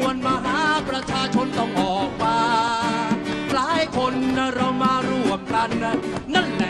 วลมหาประชาชนต้องออกมา หลายคนนะเรามาร่วมกันนะนั่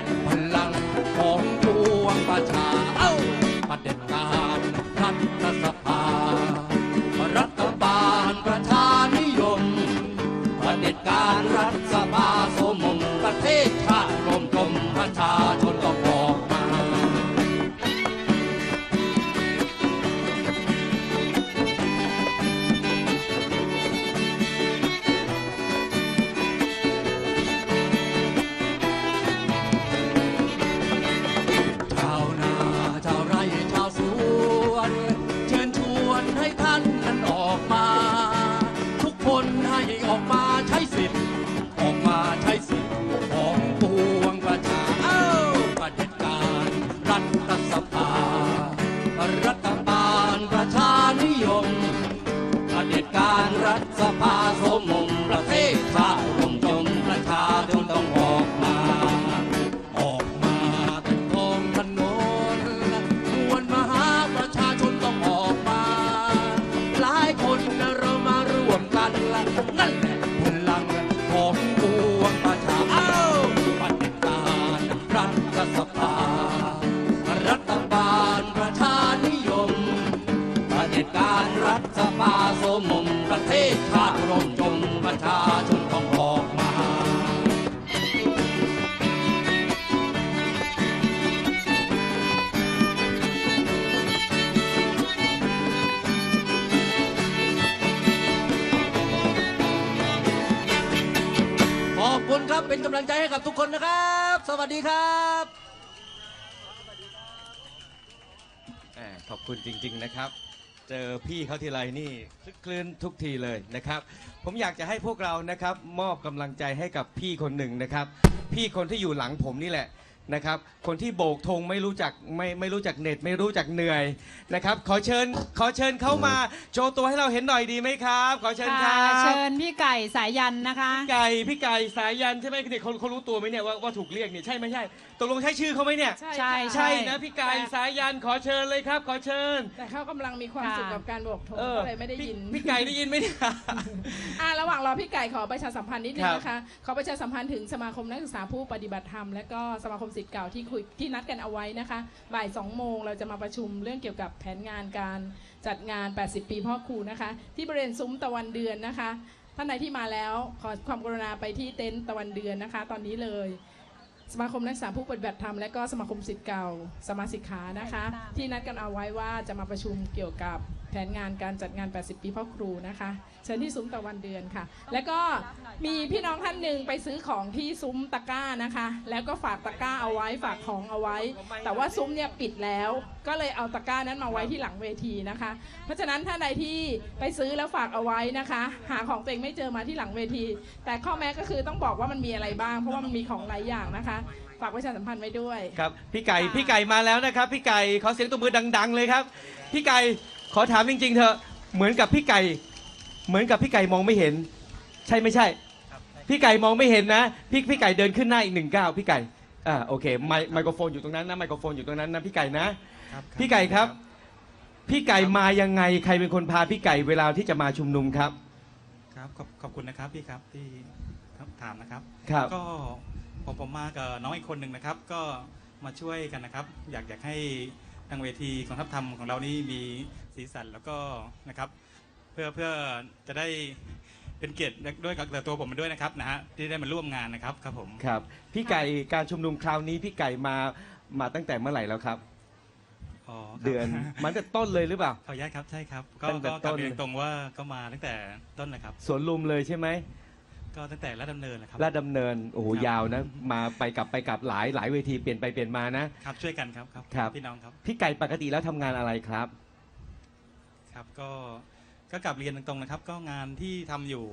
ให้กับทุกคนนะครับ สวัสดีครับแหมขอบคุณจริง ๆนะครับ เจอพี่เขาทีไรนี่คลึกคลื้นทุกทีเลยนะครับ ผมอยากจะให้พวกเรานะครับ มอบกำลังใจให้กับพี่คนหนึ่งนะครับ พี่คนที่อยู่หลังผมนี่แหละ นะครับ คนที่โบกธงไม่รู้จักไม่ไม่รู้จักเหน็ดไม่รู้จักเหนื่อยนะครับ ขอเชิญขอเชิญเข้ามาโชว์ตัวให้เราเห็นหน่อยดีไหมครับ ขอเชิญครัค่ะบเชิญพี่ไก่สายยันนะคะ พี่ไก่พี่ไก่สายยันใช่ไหมเด็กคนเขารู้ตัวไหมเนี่ยว่าว่าถูกเรียกเนี่ยใช่ไม่ใช่ตกลงใช่ชื่อเขาไหมเนี่ย ใช่ใช่ใช่นะพี่ไก่สายยันขอเชิญเลยครับ ขอเชิญแต่เขากำลังมีความค่ะสุขกับการโบกธงเออก็เลยไม่ได้ยิน พี่พี่ไก่ได้ยินไหมเนี่ย อะระหว่างรอพี่ไก่ขอประชาสัมพันธ์นิดนึคงรับนะคะ ขอประชาสัมพันธ์ถึงสมาคมนักศึกษาผู้ปฏิบัติธรรมและก็สมาคมศิษย์เก่าที่คุยที่นัดกันเอาไว้นะคะ บ่าย 2 โมงเราจะมาประชุมเรื่องเกี่ยวกับแผนงานการจัดงาน 80 ปีพ่อครูนะคะ ที่บริเวณซุ้มตะวันเดือนนะคะ ท่านใดที่มาแล้วขอความกรุณาไปที่เต็นท์ตะวันเดือนนะคะ ตอนนี้เลย สมาคมนักศึกษาผู้ปฏิบัติธรรมและก็สมาคมศิษย์เก่า สมาสิกขานะคะ ที่นัดกันเอาไว้ว่าจะมาประชุมเกี่ยวกับ แผนงานการจัดงาน 80 ปีพ่อครูนะคะ เชิญที่ซุ้มตะวันเดือนค่ะ แล้วก็มีพี่น้องท่านหนึ่งไปซื้อของที่ซุ้มตะกร้านะคะ แล้วก็ฝากตะกร้าเอาไว้ฝากของเอาไว้ แต่ว่าซุ้มเนี่ยปิดแล้ว ก็เลยเอาตะกร้านั้นมาไว้ที่หลังเวทีนะคะ เพราะฉะนั้นท่านใดที่ไปซื้อแล้วฝากเอาไว้นะคะ หาของตัวเองไม่เจอมาที่หลังเวที แต่ข้อแม้ก็คือต้องบอกว่ามันมีอะไรบ้าง เพราะว่ามันมีของหลายอย่างนะคะฝากประชาสัมพันธ์ไว้ด้วย ครับ พี่ไก่ พี่ไก่มาแล้วนะครับ พี่ไก่ขอเสียงตัวมือดัง ๆ เลยครับ พี่ไก่ ขอถามจริง ๆ เถอะเหมือนกับพี่ไก่ เหมือนกับพี่ไก่มองไม่เห็น ใช่ไม่ใช่ พี่ไก่มองไม่เห็นนะ พี่พี่ไก่เดินขึ้นหน้าอีกหนึ่งก้าวพี่ไก่อ่าโอเคไมค์ไมโครโฟนอยู่ตรงนั้นนะไมโครโฟนอยู่ตรงนั้นนะพี่ไก่นะ พี่ไก่ครับ พี่ไก่มายังไงใครเป็นคนพาพี่ไก่เวลาที่จะมาชุมนุมครับ ครับขอบขอบคุณนะครับพี่ครับที่ครับถามนะครับ ครับ ก็ผมผมมากับน้องอีกคนหนึ่งนะครับ ก็มาช่วยกันนะครับ อยากอยากให้ทางเวทีของทัพธรรมของเรานี่มี สีสันแล้วก็นะครับ เพื่อเพื่อจะได้เป็นเกียรติด้วยกับตัวผมด้วยนะครับนะฮะที่ได้มาร่วมงานนะครับครับผมครับพี่ไก่การชุมนุมคราวนี้พี่ไก่มามาตั้งแต่เมื่อไหร่แล้วครับอ๋อครับเดือนมันจะต้นเลยหรือเปล่าขออนุญาตครับใช่ครับก็ตั้งแต่ก็กลับต้นเรียนตรงว่าก็มาตั้งแต่ต้นเลยครับสวนลุมเลยใช่ไหมก็ตั้งแต่รัฐดำเนินนะครับลาดดำเนินโอ้โหครับยาวนะ มาไปกลับไปกลับหลายหลายเวทีเปลี่ยนไปเปลี่ยนมานะครับช่วยกันครับครับครับพี่น้องครับพี่ไก่ปกติแล้วทำงานอะไรครับ ครับก็ก็กลับเรียนตรงๆนะครับ ก็งานที่ทำอยู่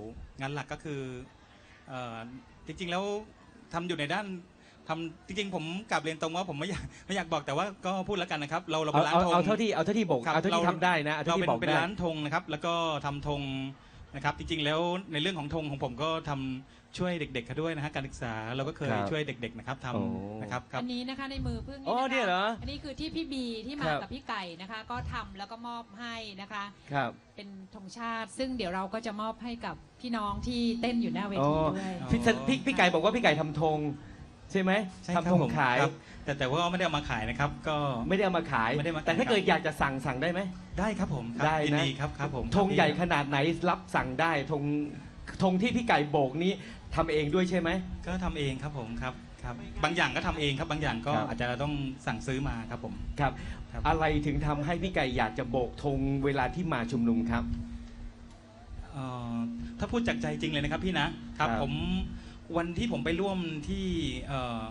งานหลักก็คือเอ่อจริงๆแล้วทำอยู่ในด้านทำจริงๆ ผมกลับเรียนตรงว่าผมไม่อยากไม่อยากบอกแต่ว่าก็พูดแล้วกันนะครับ เราเราเอาเป็นร้านเอาธง เอาเท่าที่เอาเท่าที่บอกครับเอาเท่าที่เรา ทำได้นะเอาเราเท่าเป็นที่บอกเป็นได้ร้านธงนะครับ แล้วก็ทำธง นะครับจริงๆแล้วในเรื่องของธงของผมก็ทำช่วยเด็กๆเขาด้วยนะฮะการศึกษาเราก็เคยครับช่วยเด็กๆนะครับทโอ้ำนะครับครับ อันนี้นะคะในมือพึ่งอ๋อนะคะเนี่ยเหรออันนี้คือที่พี่บีที่มาครับ กับพี่ไก่นะคะ ก็ทำแล้วก็มอบให้นะคะ ครับ เป็นธงชาติ ซึ่งเดี๋ยวเราก็จะมอบให้กับพี่น้องที่เต้นอยู่หน้าเวอ๋อทีด้วย พี่พี่พี่ไก่บอกว่าพี่ไก่ทำธง ใช่ไหมใช่ครับทำธงผมขาย ครับแต่แต่ว่าไม่ได้เอามาขายนะครับ ก็ ไม่ได้เอามาขาย ไม่ได้มาขาย แต่ถ้าเกิดครับอยากจะสั่งสั่งได้ไหม ได้ครับผมครับได้นะ ยินดีครับครับผมธงใหญ่ขนาดไหนรับสั่งได้ธงธงที่พี่ไก่โบกนี้ทำเองด้วยใช่ไหม ก็ทำเองครับผมครับครับ บางอย่างก็ทำเองครับบางอย่างก็ครับ อาจจะต้องสั่งซื้อมาครับผม ครับ ครับ อะไรถึงทำให้พี่ไก่อยากจะโบกธงเวลาที่มาชุมนุมครับ เอ่อถ้าพูดจากใจจริงเลยนะครับพี่นะครับครับผม วันที่ผมไปร่วมที่เอ่อ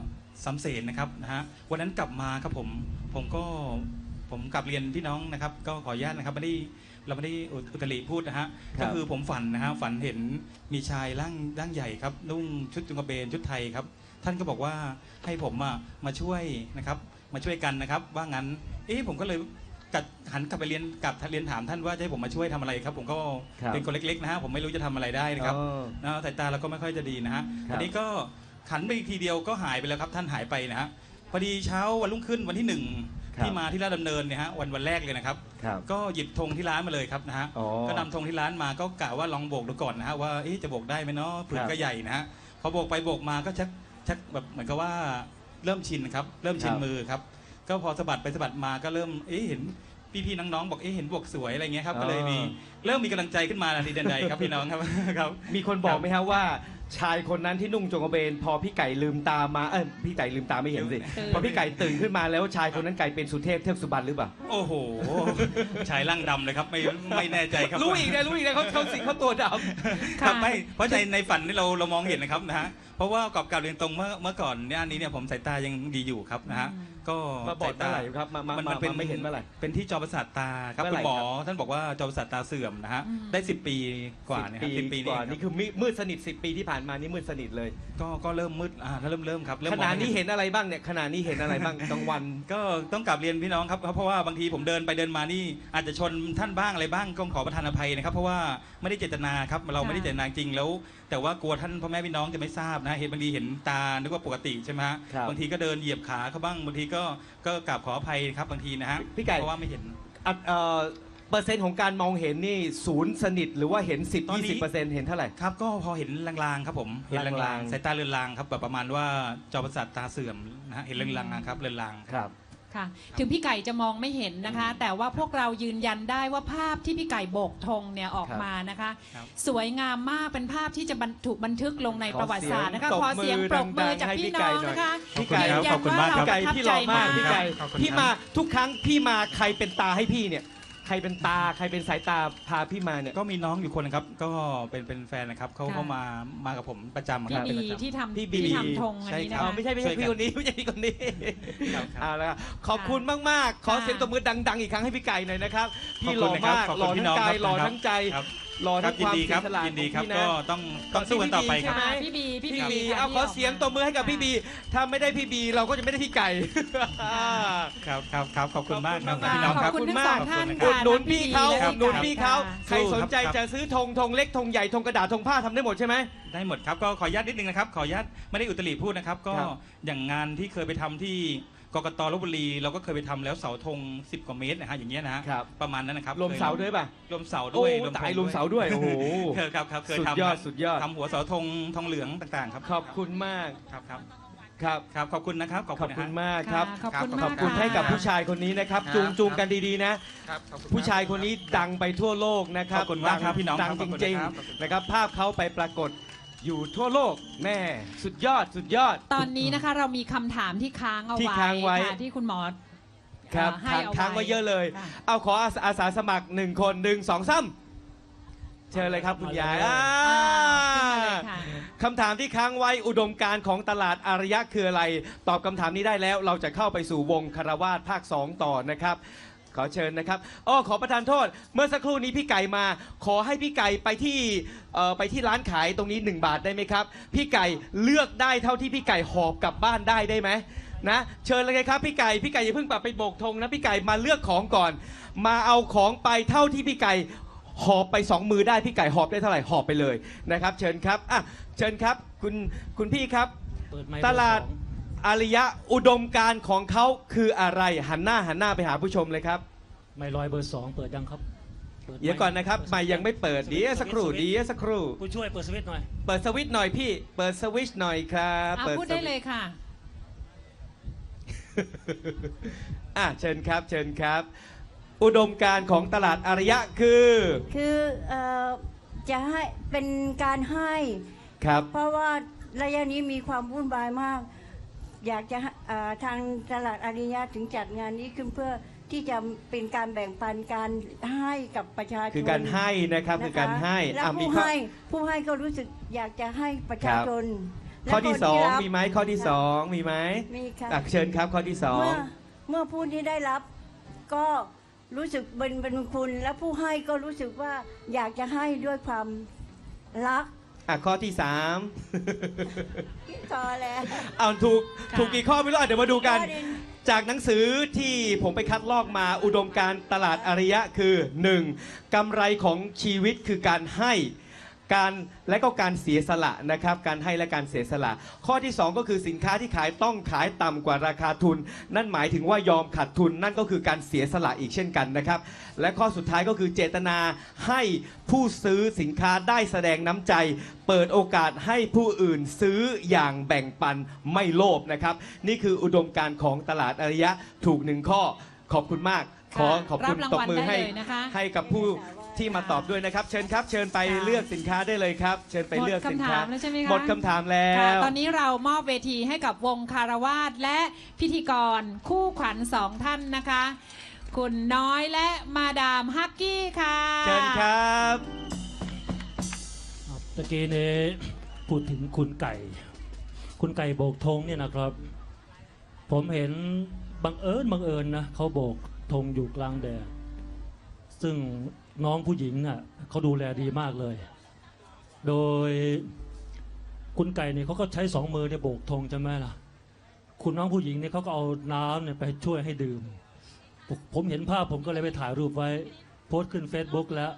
สำเสนนะครับนะฮะวันนั้นกลับมาครับผมผมก็ผมกลับเรียนพี่น้องนะครับ ก็ขออนุญาตนะครับไม่ได้เราไม่ได้อุอุตริพูดนะฮะครับก็คือผมฝันนะฮะฝันเห็นมีชายร่างร่างใหญ่ครับนุ่งชุดจุงกระเบนชุดไทยครับ ท่านก็บอกว่าให้ผมอะมาช่วยนะครับ มาช่วยกันนะครับ ว่างั้น เอ๊ะผมก็เลย กัดหันกลับไปเรียนกลับเรียนถามท่านว่าจะให้ผมมาช่วยทำอะไรครับ ผมก็ครับเป็นคนเล็กๆนะฮะผมไม่รู้จะทำอะไรได้นะครับอ๋อนะสายตาเราก็ไม่ค่อยจะดีนะฮะครับ อันนี้ก็ขันไปอีกทีเดียวก็หายไปแล้วครับท่านหายไปนะฮะพอดีเช้าวันรุ่งขึ้นวันที่หนึ่งครับที่มาที่ราชดำเนินเนี่ยฮะวันวันแรกเลยนะครับ ครับ ก็หยิบธงที่ร้านมาเลยครับนะฮะอ๋อก็นำธงที่ร้านมาก็กะว่าลองโบกดูก่อนนะฮะว่าเอ๊ะจะโบกได้ไหมเนาะผืนครับก็ใหญ่นะฮะพอโบกไปโบกมาก็ชักชักแบบเหมือนกับว่าเริ่มชินครับ เริ่มชินครับมือครับ ก็พอสะบัดไปสะบัดมาก็เริ่มเอ๊ะเห็นพี่ๆน้องๆบอกเอ๊ะเห็นโบกสวยอะไรเงี้ยครับก็เลยมีเริ่มมีกำลังใจขึ้นมาในเดือนใดครับพี่น้องครับ ครับมีคนบอกไหมครับว่า ชายคนนั้นที่นุ่งจงกระเบน พอพี่ไก่ลืมตามาเออพี่ไก่ลืมตาไม่เห็นสิตื่นพอพี่ไก่ตื่นขึ้นมาแล้วชายคนนั้นกลายเป็นสุเทพเทือกสุบรรณหรือเปล่าโอ้โหชายร่างดำเลยครับไม่ไม่แน่ใจครับรู้อีกนะรู้อีกนะเขาเขาสิเขาตัวดครับไม่เพราะในในฝันนี่เราเรามองเห็นนะครับนะฮะ เพราะว่ากับกับเรียนตรงเมื่อเมื่อก่อนเนี่ยอันนี้เนี่ยผมสายตายังดีอยู่ครับนะฮะก็ำมาบอดเมื่อไหร่ครับมามามามาไม่เห็นเมื่อไหร่เป็นที่จอประสาทตาครับเมื่อไหร่คุณหมอครับท่านบอกว่าจอประสาทตาเสื่อมนะฮะอืมได้ 10 ปีกว่าเนี่ยครับสิบปีกว่านี่นี่คือมืดมืดสนิท 10 ปีที่ผ่านมานี่มืดสนิทเลย ก็ก็เริ่มมืดอ่าเริ่มเริ่มครับเริ่มขมองณะไม่นี้เห็นอะไรบ้างเนี่ยขณะนี้เห็นอะไรบ้างกลางวันก็ต้องกลับเรียนพี่น้องครับเพราะว่าบางทีผมเดินไปเดินมานี่ อาจจะชนท่านบ้างอะไรบ้างก็ขอประทานอภัยนะครับ เพราะว่าไม่ได้เจตนาครับเราไม่ได้เจตนาจริงแล้ว แต่ว่ากลัวท่านพ่อแม่พี่น้องจะไม่ทราบนะเห็นบางทีเห็นตานึกว่าปกติใช่ไหมฮะครับบางทีก็เดินเหยียบขาเขาบ้างบางทีก็ก็กราบขออภัยครับบางทีนะฮะพี่ไก่ เพราะว่าไม่เห็น อะเอ่อเปอร์เซ็นต์ของการมองเห็นนี่ศูนย์สนิทหรือว่าเห็น 10 ตอนนี้ 20เปอร์เซ็นต์เห็นเท่าไหร่ ครับก็พอเห็นลางๆครับผมเห็นลาลางงๆๆสายตาเลือนลางครับแบบประมาณว่าจอประสาทตาเสื่อมนะฮะเห็นลางๆครับเลือนลาง ครับ ค่ะถึงพี่ไก่จะมองไม่เห็นนะคะ แต่ว่าพวกเรายืนยันได้ว่าภาพที่พี่ไก่โบกธงเนี่ยออกครับมานะคะ ครับสวยงามมากเป็นภาพที่จะบันถูกบันทึกลงในขอประวัติศาสตร์นะคะเสียงขอเสียงปรบมือดังๆจากให้พี่พี่ไก่น้องหน่อยนะคะพี่ไก่ยืนยันขอบคุณว่มากครับพี่ไก่พี่หล่อมากพี่ไก่ขอบคุณครับ พี่มาทุกครั้งพี่มาใครเป็นตาให้พี่เนี่ย ใครเป็นตาใครเป็นสายตาพาพี่มาเนี่ย ก็มีน้องอยู่คนนะครับ ก็เป็นเป็นแฟนนะครับเขาค่ะเขามามากับผมประจำคพี่รับบีเป็นประจำ ที่ทำพี่บี ที่ทำธงอันนี้ใช่นะครัอ๋บอบไม่ใช่ไม่ช่ใช่วยกันพี่คนนี้ไม่ใช่พี่คนนี้ครับครับ เอาละครับขอบคุณมาก ๆ ขอเสียงตบมือดัง ๆ อีกครั้งให้พี่ไก่หน่อยนะครับ พี่หล่อมากขอบหล่คุอณพี่ทั้น้งองกายครับหล่อทั้งใจ ครับ หล่อครัทั้บงยิคนวามดีเสีครัยบสละยินดีของครับพี่นะ ก็ต้องต้องสู้กันต่อไปครับใช่ไหมพี่บีพี่พี่บีบีค่ะเอาที่ขอเสียงตบมือให้กับพี่บี ถ้าไม่ได้พี่บีเราก็จะไม่ได้พี่ไก่ ครับครับครับขอบคุณมากครับขอบคุณมาก พี่น้องขคอรับบ คุณทั้งสองท่านขอบคุณค่ะอุดหนุนพี่เขาทั้อุงดหนุนและพี่เขาค่ะใครสนใจสู้ครับ จะซื้อธงธงเล็กธงใหญ่ธงกระดาษธงผ้าทำได้หมดใช่ไหม ได้หมดครับก็ขออนุญาตนิดนึงนะครับ ขออนุญาตไม่ได้อุตริพูดนะครับ ก็ครับอย่างงานที่เคยไปทำที่ กกตลบบุรีเราก็เคยไปทำแล้วเสาธง 10 กว่าเมตรนะฮะอย่างเงี้ยนะฮะครับ ประมาณนั้นนะครับรวมเสาด้วยป่ะรวมเสาโอ้ด้วยตายธงรวมเสาด้วยโอ้โหเคยครับครับเคยสุดทำยอดครับสุดยอด ทำหัวเสาธงทองเหลืองต่างๆ ครับขอบคุณมากครับครับครับครับขอบคุณนะครับขอบขคุอบณนะคุฮะ ณมากครับ ขอบคุณครับมากขอบคุณะ ให้กับผู้ชายคนนี้นะครับ ครับ จูงจูงกันดีๆนะ ครับขอบคุณผู้ชายคนนี้ดังไปทั่วโลกนะครับขอบคุณมากครับดัพี่น้องดังครับขจอบคุณริงนะครับ ๆนะครับ ภาพเขาไปปรากฏ อยู่ทั่วโลกแม่สุดยอดสุดยอด ตอนนี้นะคะเรามีคำถามที่ค้างเอาที่ไว้ค้างไว้ ค่ะที่คุณหมอ ครับเอ่อให้ค้างเอาค้างไว้เยอะเลย ค่ะ เอาขออาสาอาสาสมัครหนึ่งคนหนึ่งสองซ้ำเชิญเลยครับคุณยายอ่าขึ้นมาเลยค่ะ คำถามที่ค้างไว้อุดมการณ์ของตลาดอารยะคืออะไร ตอบคำถามนี้ได้แล้ว เราจะเข้าไปสู่วงคารวาสภาค 2 ต่อนะครับ ขอเชิญนะครับอ้อขอประทานโทษ เมื่อสักครู่นี้พี่ไก่มา ขอให้พี่ไก่ไปที่เอ่อไปที่ร้านขายตรงนี้ 1 บาทได้ไหมครับ พี่ไก่เลือกได้เท่าที่พี่ไก่หอบกลับบ้านได้ได้ไหมนะเชิญเลยครับพี่ไก่พี่ไก่อย่าเพิ่งปรับไปโบกธงนะพี่ไก่มาเลือกของก่อน มาเอาของไปเท่าที่พี่ไก่หอบไปสองมือได้พี่ไก่หอบได้เท่าไหร่หอบไปเลยนะครับ เชิญครับอะเชิญครับคุณคุณพี่ครับ เปิดไมค์ตลาด เบอร์สอง อารยะอุดมการณ์ของเขาคืออะไรหันหน้าหันหน้าไปหาผู้ชมเลยครับไม่ลอยเบอร์สองเปิดยังครับปิไมค์เดี๋ยวก่อนนะครับเปิไม่ยังไม่เปิดสวิตช์เดี๋ยวสักครู่สวิตช์เดี๋ยวสักครู่ ผู้ช่วยเปิดสวิตช์หน่อย เปิดสวิตช์หน่อยพี่ เปิดสวิตช์หน่อยครับอะเปิพูดสได้วิตช์ เลยค่ะ อะเชิญครับเชิญครับ อุดมการณ์ของตลาดอารยะคือคือเอ่อจะให้เป็นการให้ ครับ เพราะว่าระยะนี้มีความวุ่นวายมาก อยากจะให้เอ่อทางตลาดอาริยะถึงจัดงานนี้ขึ้นเพื่อที่จะเป็นการแบ่งปันการให้กับประชาชนคือการให้นะครับนะะคือการให้และอะมีผู้ข้อ ให้ผู้ให้ก็รู้สึกอยากจะให้ประชาชนข้อที่และสคนองรับมีไหมข้อที่สองมีไหมมีค่ะ อะเชิญครับข้อที่สอง เมื่อเมื่อผู้ที่ได้รับก็รู้สึกเป็นเป็นคุณ และผู้ให้ก็รู้สึกว่าอยากจะให้ด้วยความรัก อะข้อที่สามพอแล้วเอาถูกค่ะถูกกี่ข้อไม่รู้อะเดี๋ยวมาดูกันข้อหนึ่งจากหนังสือที่ผมไปคัดลอกมาอุดมการณ์ตลาดอารยะคือ 1. กำไรของชีวิตคือการให้ การและก็การเสียสละนะครับ การให้และการเสียสละ ข้อที่ 2 ก็คือสินค้าที่ขายต้องขายต่ำกว่าราคาทุน นั่นหมายถึงว่ายอมขาดทุน นั่นก็คือการเสียสละอีกเช่นกันนะครับ และข้อสุดท้ายก็คือเจตนาให้ผู้ซื้อสินค้าได้แสดงน้ำใจ เปิดโอกาสให้ผู้อื่นซื้ออย่างแบ่งปันไม่โลภนะครับ นี่คืออุดมการณ์ของตลาดอริยะถูกหนึ่งข้อขอบคุณมากขอขอบคุณรับรางตบวัลมือได้ให้เลยนะคะให้กับผู้ ที่มาตอบด้วยนะครับ เชิญครับ เชิญไปค่ะเลือกสินค้าได้เลยครับ เชิญไปหมดเลือกสินคำค้าถามแล้วใช่ไหมคะ หมดคำถามแล้ค่ะว ตอนนี้เรามอบเวทีให้กับวงคารวาสและพิธีกรคู่ขวัญสองท่านนะคะ คุณน้อยและมาดามฮักกี้ค่ะ เชิญครับ ครับตะกี้นี้พูดถึงคุณไก่ คุณไก่โบกธงเนี่ยนะครับ ผมเห็นบังเอิญบังเอิญนะเขาโบกธงอยู่กลางแดดซึ่ง น้องผู้หญิงน่ะเขาดูแลดีมากเลย โดยคุณไก่เนี่ยเขาก็ใช้สองมือเนี่ยโบกธงใช่ไหมล่ะ คุณน้องผู้หญิงเนี่ยเขาก็เอาน้ำเนี่ยไปช่วยให้ดื่ม ผมเห็นภาพผมก็เลยไปถ่ายรูปไว้ โพสต์ขึ้น Facebook แล้ว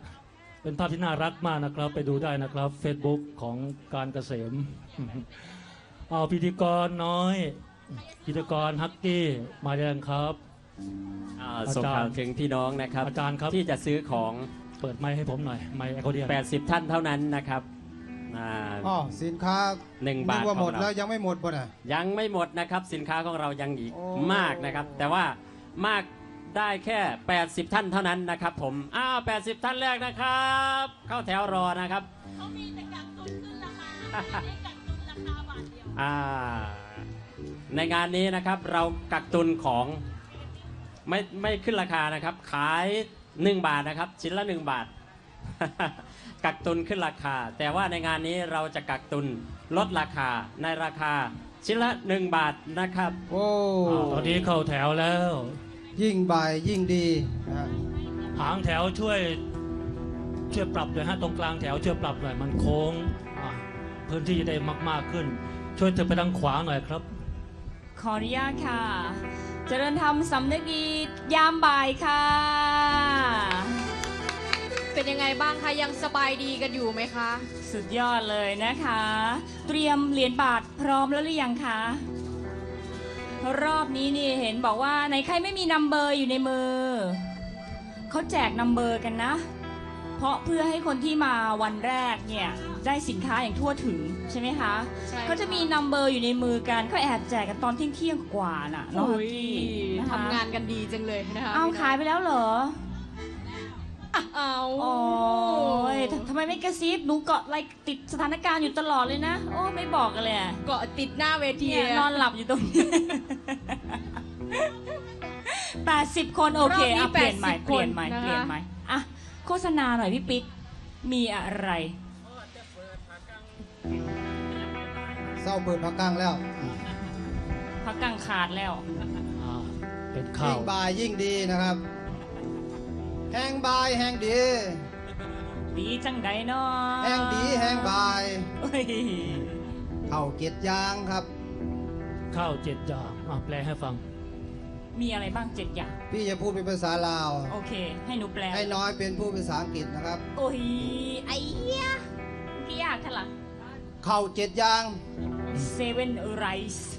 เป็นภาพที่น่ารักมากนะครับ ไปดูได้นะครับ Facebook ของการเกษมเอาพิธีกรน้อย พิธีกรฮักกี้มาแรงครับ อ่าอาจารย์ส่งข่าวถึงพี่น้องนะครับอาจารย์ครับ ที่จะซื้อของเปิดไมค์ให้ผมหน่อย ไมค์ไอโคเดียน80 ท่านเท่านั้นนะครับอ่า อ๋อสินค้าหนึ่งนึบากทว่าหมดของเรา แล้วยังไม่หมดป่ะน่ะ ยังไม่หมดนะครับสินค้าของเรายังอีกโอ้ มากนะครับ แต่ว่ามากได้แค่ 80 ท่านเท่านั้นนะครับ ผมอ้าว80 ท่านแรกนะครับ เข้าแถวรอนะครับ เขามีแต่กักตุนขึ้นราคากักตุนราคาบาทเดียว อ่าในงานนี้นะครับเรากักตุนของ ไม่ไม่ขึ้นราคานะครับ ขาย 1 บาทนะครับ ชิ้นละ 1 บาท กักตุนขึ้นราคา แต่ว่าในงานนี้เราจะกักตุนลดราคาในราคาชิ้นละ 1 บาทนะครับ โอ้อ่าตอนนี้เข้าแถวแล้ว ยิ่งบ่ายยิ่งดีนะฮะหางแถวช่วยช่วยปรับหน่อยฮะตรงกลางแถวช่วยปรับหน่อยมันโค้งอะพื้นที่จะได้มาก ๆขึ้น ช่วยเธอไปทางขวาหน่อยครับ ขออนุญาตค่ะ เจริญธรรมสำนึกดียามบ่ายค่ะ เป็นยังไงบ้างคะยังสบายดีกันอยู่ไหมคะ สุดยอดเลยนะคะ เตรียมเหรียญบาทพร้อมแล้วหรือยังคะ รอบนี้นี่เห็นบอกว่าในใครไม่มีนัมเบอร์อยู่ในมือเขาแจกนัมเบอร์กันนะ เพราะเพื่อให้คนที่มาวันแรกเนี่ยได้สินค้าอย่างทั่วถึง ใช่ไหมคะใช่เขาจะมีนัมเบอร์อยู่ในมือกันเขาแอบแจกกันตอนเที่ยงเที่ยงๆกว่าน่ะน้องโอ้ฮักยกี้นะคะทำงานกันดีจังเลยนะคะเอาขายไปแล้วเหรอ เอาโอ้ยททำไมไม่กระซิบหนูเกาะอะไรติดสถานการณ์อยู่ตลอดเลยนะ โอ้ไม่บอกกันเลยอะเกาะติดหน้าเวทีเนี่ยนอนหลับอยู่ตรงนี้ แปดสิบคนโอเครอบนี้อะเปลี่ยนใหม่ 80เปลี่ยนใหม่ คนนะคะ เปลี่ยนใหม่ อะ โฆษณาหน่อยพี่ปิ๊ก มีอะไร เศร้าเปิดพักกลางแล้วพักกลางขาดแล้วเป็นข้าวยิ่งบายยิ่งดีนะครับ แห้งบายแห้งดี ดีจังไดเนาะแห้งดีแห้งบ่ายข้าวเจ็ดยางครับเข้าเจ็ดอย่างอะแปลให้ฟัง มีอะไรบ้างเจ็ดอย่าง พี่จะพูดเป็นภาษาลาว โอเค ให้หนูแปล ให้น้อยเป็นผู้ภาษาอังกฤษนะครับ โอ้ยไอ้เหี้ยพี่ยากขนาด ข้าวเจ็ดอย่างเซเว่นไรซ์